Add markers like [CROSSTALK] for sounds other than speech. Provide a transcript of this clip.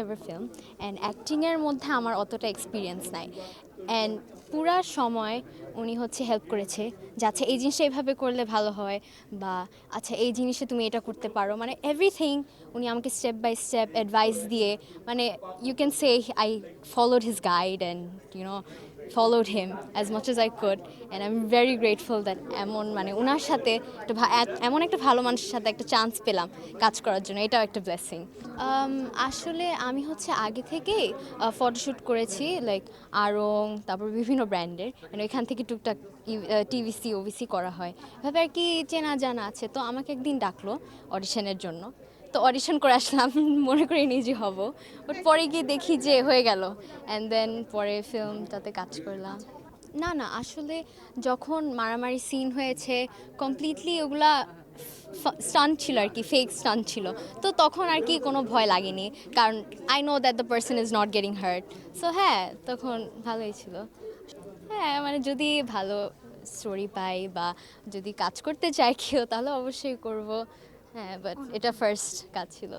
Ever film and অ্যাক্টিংয়ের মধ্যে আমার অতটা এক্সপিরিয়েন্স নাই. অ্যান্ড পুরা সময় উনি হচ্ছে হেল্প করেছে, যে আচ্ছা এই জিনিসটা এইভাবে করলে ভালো হয়, বা আচ্ছা এই জিনিসে তুমি এটা করতে পারো। মানে এভরিথিং উনি আমাকে স্টেপ বাই স্টেপ অ্যাডভাইস দিয়ে মানে you can say I followed his guide and you know him as as much I I could, and I'm very grateful that এমন মানে ওনার সাথে একটা এমন একটা ভালো মানুষের সাথে একটা চান্স পেলাম কাজ করার জন্য। এটাও একটা ব্লেসিং আসলে আমি হচ্ছে আগে থেকেই ফটোশ্যুট করেছি লাইক আড়ং তারপর বিভিন্ন ব্র্যান্ডের। এখান থেকে টুকটাক টিভিসি ওভিসি করা হয়। এভাবে আর কি চেনা জানা আছে, তো আমাকে একদিন ডাকলো অডিশনের জন্য। তো অডিশন করে আসলাম, [LAUGHS] মনে করি নিজে হব। বাট পরে গিয়ে দেখি যে হয়ে গেল। অ্যান্ড দেন পরে ফিল্মটাতে কাজ করলাম। না না, আসলে যখন মারামারি সিন হয়েছে কমপ্লিটলি ওগুলা স্টান্ট ছিল আর কি ফেক স্টান্ট ছিল। তো তখন আর কি কোনো ভয় লাগেনি। কারণ I know that the person is not getting hurt so হ্যাঁ তখন ভালোই ছিল। হ্যাঁ মানে যদি ভালো স্টোরি পাই বা যদি কাজ করতে চাই কেউ, তাহলে অবশ্যই করব। হ্যাঁ বাট এটা ফার্স্ট কাজ ছিল।